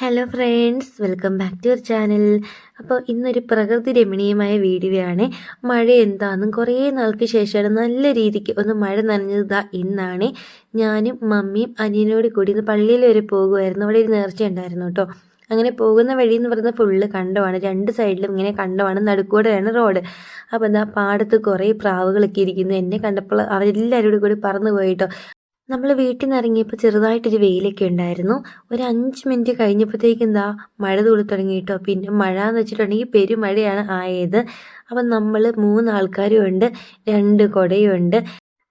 Hello friends welcome back to your channel അപ്പോൾ ഇന്നൊരു പ്രകൃതി രമണീയമായ വീഡിയോ ആണ് മഴ എന്താണെന്നും കുറേ നാൾക്ക് ശേഷമാണ് നല്ല രീതിക്ക് ഒന്ന് മഴ നനഞ്ഞത് ഇന്നാണ്. ഞാനും മമ്മിയും അനിയനോട് കൂടി ഇന്ന് പള്ളിയിൽ വരെ പോകുമായിരുന്നു അവിടെ ഒരു നേർച്ച ഉണ്ടായിരുന്നു കേട്ടോ. അങ്ങനെ പോകുന്ന വഴി എന്ന് പറയുന്നത് ഫുള്ള് കണ്ടമാണ്. രണ്ട് സൈഡിലും ഇങ്ങനെ കണ്ടമാണ്. നടുക്കൂടെയാണ് റോഡ് അപ്പോൾ എന്താ പാടത്ത് കുറേ പ്രാവുകളൊക്കെ ഇരിക്കുന്നു. എന്നെ കണ്ടപ്പോൾ അവരെല്ലാവരോടും കൂടി പറന്നു പോയിട്ടോ നമ്മൾ വീട്ടിൽ നിന്ന് ഇറങ്ങിയപ്പോൾ ചെറുതായിട്ടൊരു വെയിലൊക്കെ ഉണ്ടായിരുന്നു. ഒരു അഞ്ച് മിനിറ്റ് കഴിഞ്ഞപ്പോഴത്തേക്ക് എന്താ മഴ തൂളി തുടങ്ങി കേട്ടോ. പിന്നെ മഴ എന്ന് വെച്ചിട്ടുണ്ടെങ്കിൽ പെരുമഴയാണ് ആയത്. അപ്പം നമ്മൾ മൂന്ന് ആൾക്കാരും ഉണ്ട് രണ്ട് കുടയും ഉണ്ട്.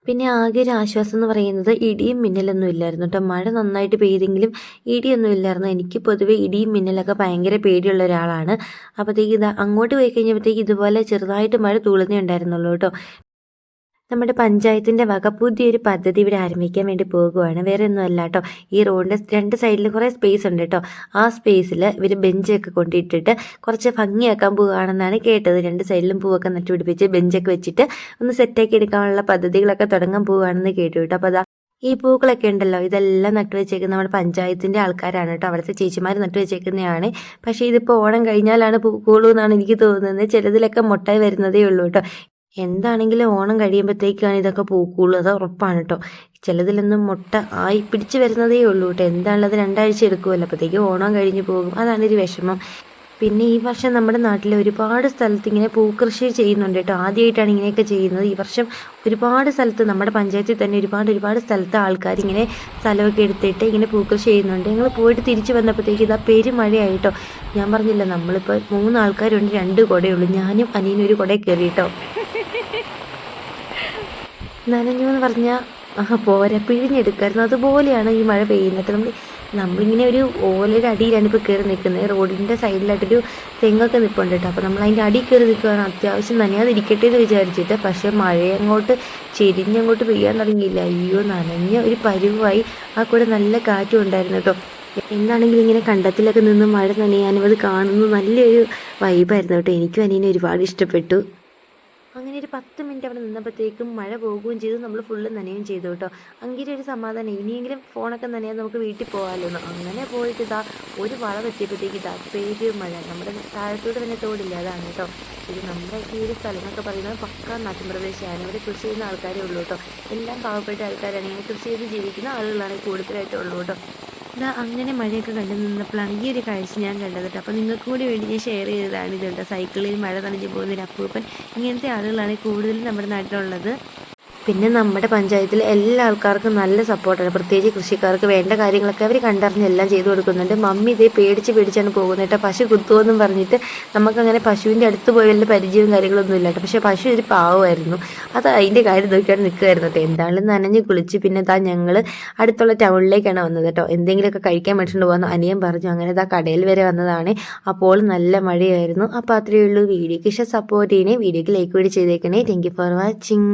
പിന്നെ ആകെ ഒരു ആശ്വാസം എന്ന് പറയുന്നത് ഇടിയും മിന്നലൊന്നും ഇല്ലായിരുന്നു കേട്ടോ. മഴ നന്നായിട്ട് പെയ്തെങ്കിലും ഇടിയൊന്നും ഇല്ലായിരുന്നു. എനിക്ക് പൊതുവേ ഇടിയും മിന്നലൊക്കെ ഭയങ്കര പേടിയുള്ള ഒരാളാണ്. അപ്പോഴത്തേക്ക് ഇത് അങ്ങോട്ട് പോയി കഴിഞ്ഞപ്പോഴത്തേക്ക് ഇതുപോലെ ചെറുതായിട്ട് മഴ തൂളുന്നേ ഉണ്ടായിരുന്നുള്ളൂ കേട്ടോ. നമ്മുടെ പഞ്ചായത്തിന്റെ വക പുതിയൊരു പദ്ധതി ഇവിടെ ആരംഭിക്കാൻ വേണ്ടി പോകുകയാണ് വേറെ ഒന്നും അല്ല കേട്ടോ ഈ റോഡിന്റെ രണ്ട് സൈഡിൽ കുറേ സ്പേസ് ഉണ്ട് കേട്ടോ ആ സ്പേസിൽ ഇവർ ബെഞ്ചൊക്കെ കൊണ്ടിട്ടിട്ട് കുറച്ച് ഭംഗിയാക്കാൻ പോവുകയാണെന്നാണ് കേട്ടത്. രണ്ട് സൈഡിലും പൂവൊക്കെ നട്ടുപിടിപ്പിച്ച് ബെഞ്ചൊക്കെ വെച്ചിട്ട് ഒന്ന് സെറ്റാക്കി എടുക്കാനുള്ള പദ്ധതികളൊക്കെ തുടങ്ങാൻ പോവുകയാണെന്ന് കേട്ടു കേട്ടോ അപ്പോൾ അതാ ഈ പൂക്കളൊക്കെ ഉണ്ടല്ലോ. ഇതെല്ലാം നട്ടുവെച്ചേക്കുന്നത് നമ്മുടെ പഞ്ചായത്തിന്റെ ആൾക്കാരാണ് കേട്ടോ അവിടുത്തെ ചേച്ചിമാർ നട്ടുവെച്ചേക്കുന്നതാണ് പക്ഷേ ഇതിപ്പോൾ ഓണം കഴിഞ്ഞാലാണ് പൂക്കുള്ളൂ എന്നാണ് എനിക്ക് തോന്നുന്നത്. ചിലതിലൊക്കെ മുട്ടായി വരുന്നതേ ഉള്ളൂ കേട്ടോ എന്താണെങ്കിലും ഓണം കഴിയുമ്പോഴത്തേക്കാണ് ഇതൊക്കെ പൂക്കുള്ളൂ. അത് ഉറപ്പാണ് കേട്ടോ ചിലതിലൊന്നും മുട്ട ആയി പിടിച്ചു വരുന്നതേ ഉള്ളൂ കേട്ടോ എന്താണുള്ളത് രണ്ടാഴ്ച എടുക്കുമല്ലോ അപ്പോഴത്തേക്ക് ഓണം കഴിഞ്ഞു പോകും. അതാണ് വിഷമം. പിന്നെ ഈ വർഷം നമ്മുടെ നാട്ടിൽ ഒരുപാട് സ്ഥലത്ത് ഇങ്ങനെ പൂക്കൃഷി ചെയ്യുന്നുണ്ട് കേട്ടോ ആദ്യമായിട്ടാണ് ഇങ്ങനെയൊക്കെ ചെയ്യുന്നത്. ഈ വർഷം ഒരുപാട് സ്ഥലത്ത് നമ്മുടെ പഞ്ചായത്തിൽ തന്നെ ഒരുപാട് ഒരുപാട് സ്ഥലത്ത് ആൾക്കാർ ഇങ്ങനെ സ്ഥലമൊക്കെ എടുത്തിട്ട് ഇങ്ങനെ പൂക്കൃഷി ചെയ്യുന്നുണ്ട്. ഞങ്ങൾ പോയിട്ട് തിരിച്ചു വന്നപ്പോഴത്തേക്ക് ഇതാ പെരുമഴയായിട്ടോ ഞാൻ പറഞ്ഞില്ല നമ്മളിപ്പോൾ മൂന്ന് ആൾക്കാരുണ്ട് രണ്ട് കുടയുള്ളൂ. ഞാനും അനിയനും ഒരു കുടയിൽ കയറി കേട്ടോ നനഞ്ഞു എന്ന് പറഞ്ഞാൽ ആ പോരാ പിഴിഞ്ഞെടുക്കായിരുന്നു. അതുപോലെയാണ് ഈ മഴ പെയ്യുന്നത്. നമ്മൾ നമ്മളിങ്ങനെ ഒരു ഓലയുടെ അടിയിലാണ് ഇപ്പോൾ കയറി നിൽക്കുന്നത്. റോഡിന്റെ സൈഡിലായിട്ടൊരു തെങ്ങൊക്കെ നിൽപ്പുണ്ട് കേട്ടോ. അപ്പോൾ നമ്മൾ അതിന്റെ അടിയിൽ കയറി നിൽക്കുകയാണ് അത്യാവശ്യം നനയാതിരിക്കട്ടെ എന്ന് വിചാരിച്ചിട്ട്. പക്ഷേ മഴ അങ്ങോട്ട് ചെരിഞ്ഞങ്ങോട്ട് പെയ്യാൻ തുടങ്ങിയില്ല. അയ്യോ നനഞ്ഞ ഒരു പരുവായി. ആ കൂടെ നല്ല കാറ്റും ഉണ്ടായിരുന്നു കേട്ടോ. എന്താണെങ്കിലും ഇങ്ങനെ കണ്ടത്തിലൊക്കെ നിന്ന് മഴ നനയാനും അത് കാണുന്നത് നല്ലൊരു വൈബായിരുന്നു കേട്ടോ. എനിക്കും അനിയനെ ഒരുപാട് ഇഷ്ടപ്പെട്ടു. അങ്ങനെ ഒരു പത്ത് മിനിറ്റ് അവിടെ നിന്നപ്പോഴത്തേക്കും മഴ പോകുകയും ചെയ്തു. നമ്മൾ ഫുള്ള് നനയും ചെയ്തു കേട്ടോ. അങ്ങനെ ഒരു സമാധാനം. ഇനിയെങ്കിലും ഫോണൊക്കെ നനയാൻ നമുക്ക് വീട്ടിൽ പോകാമല്ലോ അങ്ങനെ പോയിട്ട് ഇതാ ഒരു വളവ് എത്തിയപ്പോഴത്തേക്ക് ഇതാ പേര് മഴ. നമ്മുടെ താഴത്തോട്ട് തന്നെ തോടില്ല? അതാണ് കേട്ടോ. ഇത് നമ്മുടെ ഈ ഒരു സ്ഥലം എന്നൊക്കെ പറയുന്നത് പക്ക നാട്ടുപ്രദേശമാണ് ഇവിടെ കൃഷി ചെയ്യുന്ന ആൾക്കാരേ ഉള്ളൂ കേട്ടോ. എല്ലാം പാവപ്പെട്ട ആൾക്കാരാണ്. ഇങ്ങനെ കൃഷി ചെയ്ത് ജീവിക്കുന്ന ആളുകളാണ് കൂടുതലായിട്ടുള്ളൂ കേട്ടോ. ഇതാ അങ്ങനെ മഴയൊക്കെ കണ്ടു നിന്നപ്പോഴാണ് ഈ ഒരു കാഴ്ച ഞാൻ കണ്ടത് കേട്ടോ. അപ്പോൾ നിങ്ങൾക്ക് കൂടി വേണ്ടി ഞാൻ ഷെയർ ചെയ്തതാണ് ഇതുണ്ട്. സൈക്കിളിൽ മഴ നനഞ്ഞു പോകുന്ന ഒരു അപ്പൂപ്പൻ. ഇങ്ങനത്തെ ആളുകളാണ് കൂടുതലും നമ്മുടെ നാട്ടിലുള്ളത്. പിന്നെ നമ്മുടെ പഞ്ചായത്തിൽ എല്ലാ ആൾക്കാർക്കും നല്ല സപ്പോർട്ടാണ് പ്രത്യേകിച്ച് കൃഷിക്കാർക്ക് വേണ്ട കാര്യങ്ങളൊക്കെ അവർ കണ്ടറിഞ്ഞ് എല്ലാം ചെയ്തു കൊടുക്കുന്നുണ്ട്. മമ്മി ഇതേ പേടിച്ച് പേടിച്ചാണ് പോകുന്നത് കേട്ടോ. പശു കുത്തുമെന്നും പറഞ്ഞിട്ട് നമുക്കങ്ങനെ പശുവിന്റെ അടുത്ത് പോയി വല്ല പരിചയവും കാര്യങ്ങളൊന്നും ഇല്ല കേട്ടോ. പക്ഷേ പശു ഒരു പാവമായിരുന്നു. അത് അതിന്റെ കാര്യം നോക്കിയാണ് നിൽക്കുമായിരുന്നു കേട്ടോ. എന്താണെന്ന് നനഞ്ഞ് കുളിച്ച് പിന്നെ താ ഞങ്ങൾ അടുത്തുള്ള ടൗണിലേക്കാണ് വന്നത് കേട്ടോ. എന്തെങ്കിലുമൊക്കെ കഴിക്കാൻ വേണ്ടിയിട്ട് പോകുന്ന അനിയൻ പറഞ്ഞു. അങ്ങനെ താ കടയിൽ വരെ വന്നതാണ്. അപ്പോൾ നല്ല മഴയായിരുന്നു. അപ്പോൾ അത്രയേ ഉള്ളൂ. വീഡിയോക്ക് ഇഷ്ടം സപ്പോർട്ട് ചെയ്യണേ. വീഡിയോക്ക് ലൈക്ക് കൂടി ചെയ്തേക്കണേ. Thank for watching